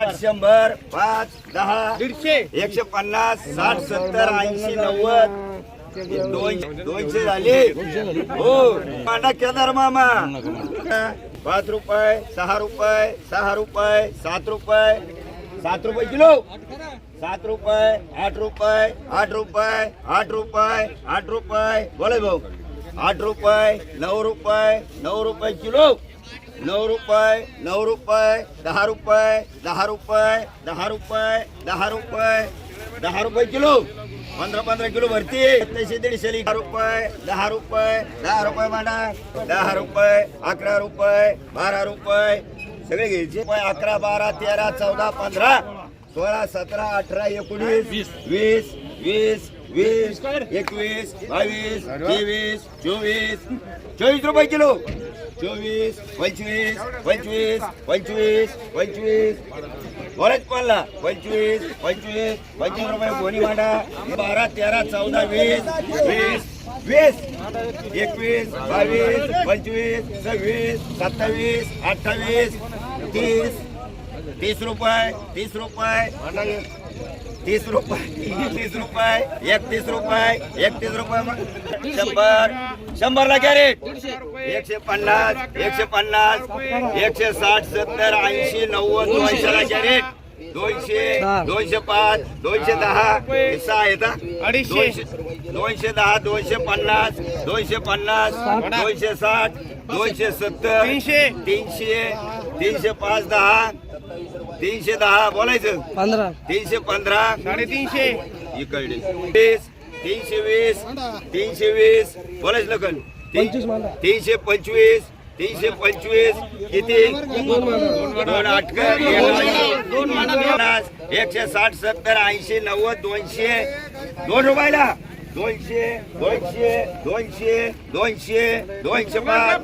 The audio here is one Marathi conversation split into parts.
शंभर पाच दहा दीडशे. एकशे पन्नास साठ सत्तर ऐंशी नव्वद. दोन दोनशे झाले. हो. मांडा केदार मामा. पाच रुपये सहा रुपये सहा रुपये सात रुपये. सात रुपये किलो. सात रुपये आठ रुपये आठ रुपये आठ रुपये आठ रुपये. बोले भाऊ. आठ रुपये नऊ रुपये नऊ रुपये किलो. नऊ रुपये नऊ रुपये दहा रुपये दहा रुपये दहा रुपये दहा रुपये दहा रुपये किलो. पंधरा पंधरा किलो भरती. तशी दीडशे दहा रुपये दहा रुपये दहा रुपये मांडा दहा रुपये अकरा रुपये बारा रुपये. सगळे घ्यायचे. अकरा बारा तेरा चौदा पंधरा सोळा सतरा अठरा एकोणीस वीस. वीस वीस एकवीस बावीस तेवीस चोवीस चोवीस रुपये किलो. चोवीस पंचवीस पंचवीस पंचवीस पंचवीस. बरेच पडला पंचवीस पंचवीस पंचवीस रुपये गोणी मांडा. बारा तेरा चौदा वीस वीस वीस. एकवीस बावीस पंचवीस सव्वीस सत्तावीस अठ्ठावीस तीस. तीस रुपये तीस रुपये. तीस रुपये तीस रुपये एकतीस रुपये एकतीस रुपये शंभर शंभरला कॅरेट एकशे पन्नास एकशे पन्नास एकशे साठ सत्तर ऐंशी नव्वद दोनशेला कॅरेट दोनशे दोनशे पाच दोनशे दहा सहा हा? अडीचशे. दोनशे दोनशे दहा दोनशे पन्नास दोनशे पन्नास दोनशे साठ दोनशे सत्तर तीनशे. तीनशे तीनशे पाच दहा तीनशे दहा बोलायचं. पंधरा. तीनशे पंधरा. साडेतीनशे. इकडे. वीस तीनशे वीस तीनशे वीस. बोलायचं लखन. तीनशे पंचवीस तीनशे पंचवीस. किती? दोन अटकर एकशे साठ सत्तर ऐंशी नव्वद दोनशे. दोन रुपयाला. दोनशे दोनशे दोनशे दोनशे दोनशे पाच.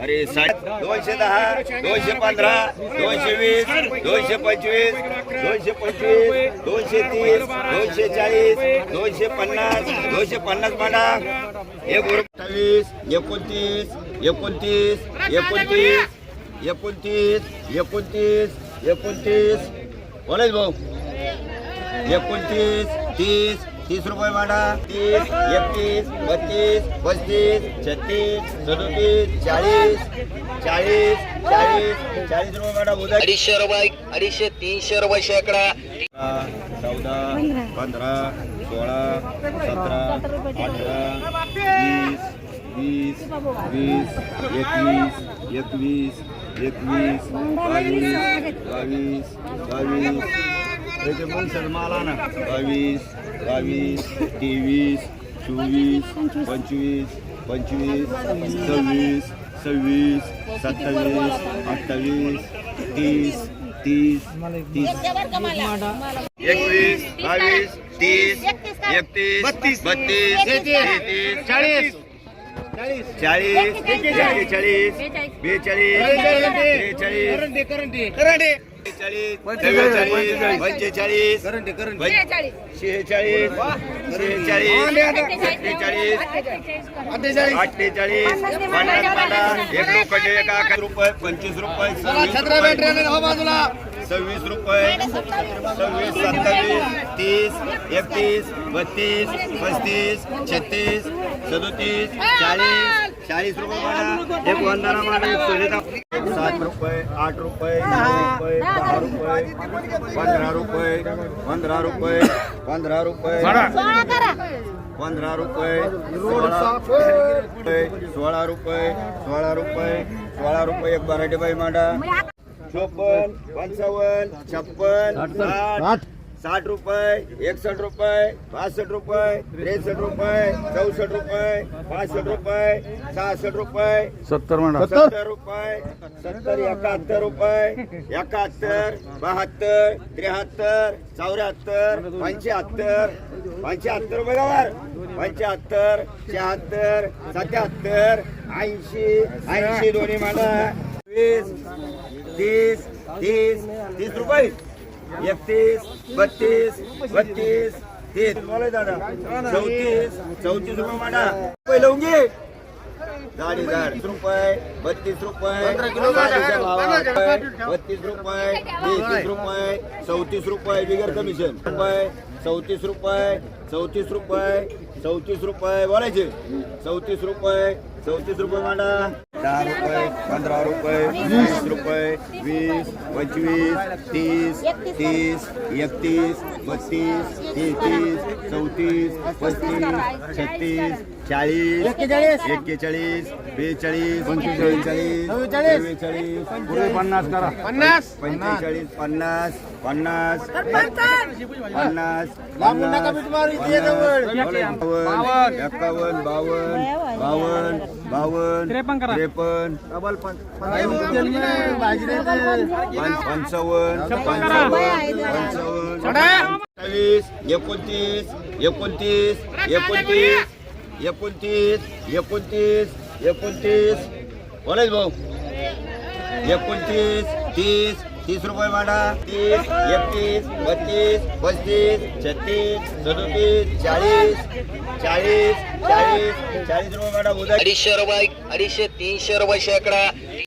अरे दोनशे दहा दोनशे पंधरा दोनशे वीस दोनशे पंचवीस दोनशे पंचवीस दोनशे तीस दोनशे चाळीस दोनशे पन्नास दोनशे पन्नास माडा एक अठ्ठावीस एकोणतीस एकोणतीस एकोणतीस एकोणतीस एकोणतीस एकोणतीस. बोलायच भाऊ. एकोणतीस तीस तीस रुपये माडा तीस एकतीस बत्तीस पस्तीस छत्तीस सदोतीस चाळीस चाळीस चाळीस चाळीस रुपये माडा उद्या अडीचशे रुपये अडीचशे तीनशे रुपये शेकडा. चौदा पंधरा सोळा सतरा अठरा वीस वीस वीस एकवीस एकवीस एकवीस बावीस बावीस बावीस. त्याचे मग सर मला ना बावीस बावीस तेवीस चोवीस पंचवीस पंचवीस सव्वीस सव्वीस सत्तावीस अठ्ठावीस तीस तीस तीस. एकवीस बावीस तीस एकतीस बत्तीस. बत्तीस तेहतीस चाळीस. चाळीस बेचाळीस त्रेचाळीस करंटे करंटे. करंटे बेचाळीस पंचेचाळीस शेहेचाळीस शेहेचाळीस अठ्ठेचाळीस पन्नास पन्नास एक लोखंडे एक अकरा रुपये पंचवीस रुपये सव्वीस रुपये, हो बाजूला. सव्वीस रुपये सव्वीस सत्तावीस तीस एकतीस बत्तीस पस्तीस छत्तीस सदोतीस चाळीस चाळीस रुपये एक वंदना सुनीता सात रुपये. आठ रुपये रुपये. दहा रुपये. पंधरा रुपये पंधरा रुपये पंधरा रुपये पंधरा रुपये सोळा रुपये सोळा रुपये सोळा रुपये एक मराठी बाई मांडा. चोपन्न पंचावन्न छप्पन साठ. साठ रुपये एकसष्ट रुपये बासष्ट रुपये त्रेसष्ट रुपये चौसष्ट रुपये पासष्ट रुपये सहासष्ट रुपये. सत्तर मांडा सत्तर रुपये सत्तर एकाहत्तर रुपये एकाहत्तर बहात्तर त्र्याहत्तर चौऱ्याहत्तर पंच्याहत्तर पंच्याहत्तर रुपये गावार पंच्याहत्तर शहात्तर सत्याहत्तर ऐंशी ऐंशी दोन्ही मला वीस तीस तीस तीस रुपये. एकतीस बत्तीस बत्तीस तीस बोलाय दादा चौतीस चौतीस रुपये माडा. घे. झाड रुपये बत्तीस रुपये बाजार. रुपये, बत्तीस रुपये तेहतीस रुपये चौतीस रुपये बिगर कमिशन रुपये चौतीस रुपये चौतीस रुपये चौतीस रुपये बोलायचे. चौतीस रुपये चौतीस रुपये मांडा. दहा रुपये पंधरा रुपये वीस रुपये वीस पंचवीस तीस तीस एकतीस बत्तीस तेहतीस चौतीस पस्तीस छत्तीस चाळीस एक्केचाळीस. बेचाळीस पंचेचाळीस. चव्वेचाळीस पुढे पन्नास करा. पन्नास. पंचेचाळीस पन्नास पन्नास. पन्नास. बावन्न एकावन्न बावन्न बावन्न बावन्न त्रेपन्न पं- पंचावन्न पंचावन्न पंचावन्न अठ्ठावीस एकोणतीस एकोणतीस एकोणतीस एकोणतीस एकोणतीस एकोणतीस. बोलायच भाऊ. एकोणतीस तीस तीस रुपये वाडा. तीस एकतीस बत्तीस पस्तीस छत्तीस सदोतीस चाळीस चाळीस चाळीस चाळीस रुपये वाडा. उद्या अडीचशे रुपये अडीचशे तीनशे रुपये शेकडा.